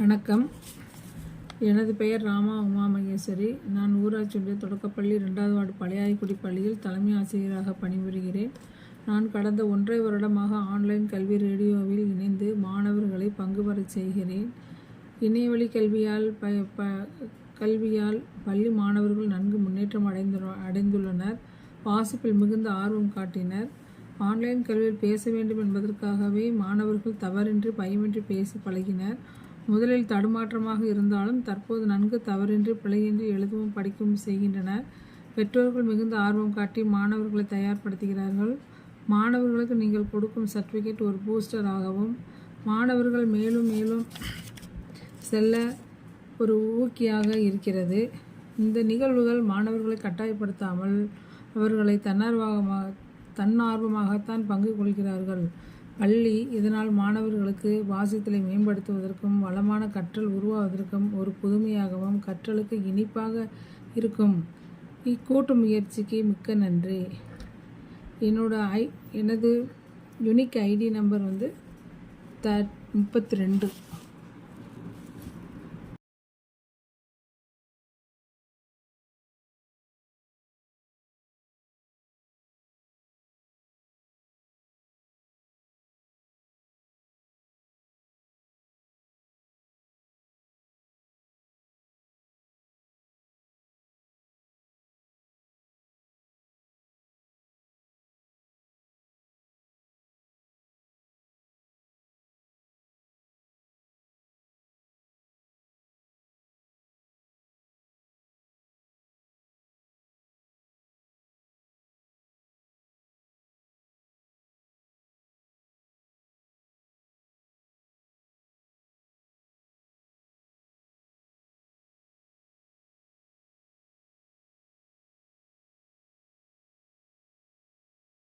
வணக்கம். எனது பெயர் ராமா உமா மகேஸ்வரி. நான் ஊராட்சி ஒன்றிய தொடக்கப்பள்ளி ரெண்டாவது வார்டு பழையாய்க்குடி பள்ளியில் தலைமை ஆசிரியராக பணிபுரிகிறேன். நான் கடந்த ஒன்றை வருடமாக ஆன்லைன் கல்வி ரேடியோவில் இணைந்து மாணவர்களை பங்கு பெறச் செய்கிறேன். இணையவழி கல்வியால் ப ப கல்வியால் பள்ளி மாணவர்கள் நன்கு முன்னேற்றம் அடைந்து அடைந்துள்ளனர். வாசிப்பில் மிகுந்த ஆர்வம் காட்டினர். ஆன்லைன் கல்வியில் பேச வேண்டும் என்பதற்காகவே மாணவர்கள் தவறின்றி பயமின்றி பேசி பழகினர். முதலில் தடுமாற்றமாக இருந்தாலும் தற்போது நன்கு தவறின்றி பிழையின்றி எழுதவும் படிக்கவும் செய்கின்றனர். பெற்றோர்கள் மிகுந்த ஆர்வம் காட்டி மாணவர்களை தயார்படுத்துகிறார்கள். மாணவர்களுக்கு நீங்கள் கொடுக்கும் சர்டிஃபிகேட் ஒரு பூஸ்டராகவும் மாணவர்கள் மேலும் மேலும் செல்ல ஒரு ஊக்கியாக இருக்கிறது. இந்த நிகழ்வுகள் மாணவர்களை கட்டாயப்படுத்தாமல் அவர்களை தன்னார்வமாக தன்னார்வமாகத்தான் பங்கு கொள்கிறார்கள். பள்ளி இதனால் மாணவர்களுக்கு வாசித்தலை மேம்படுத்துவதற்கும் வளமான கற்றல் உருவாவதற்கும் ஒரு புதுமையாகவும் கற்றலுக்கு இனிப்பாக இருக்கும். இக்கூட்டு முயற்சிக்கு மிக்க நன்றி. என்னோட ஐ எனது யுனிக் ஐடி நம்பர் வந்து த முப்பத்தி ரெண்டு.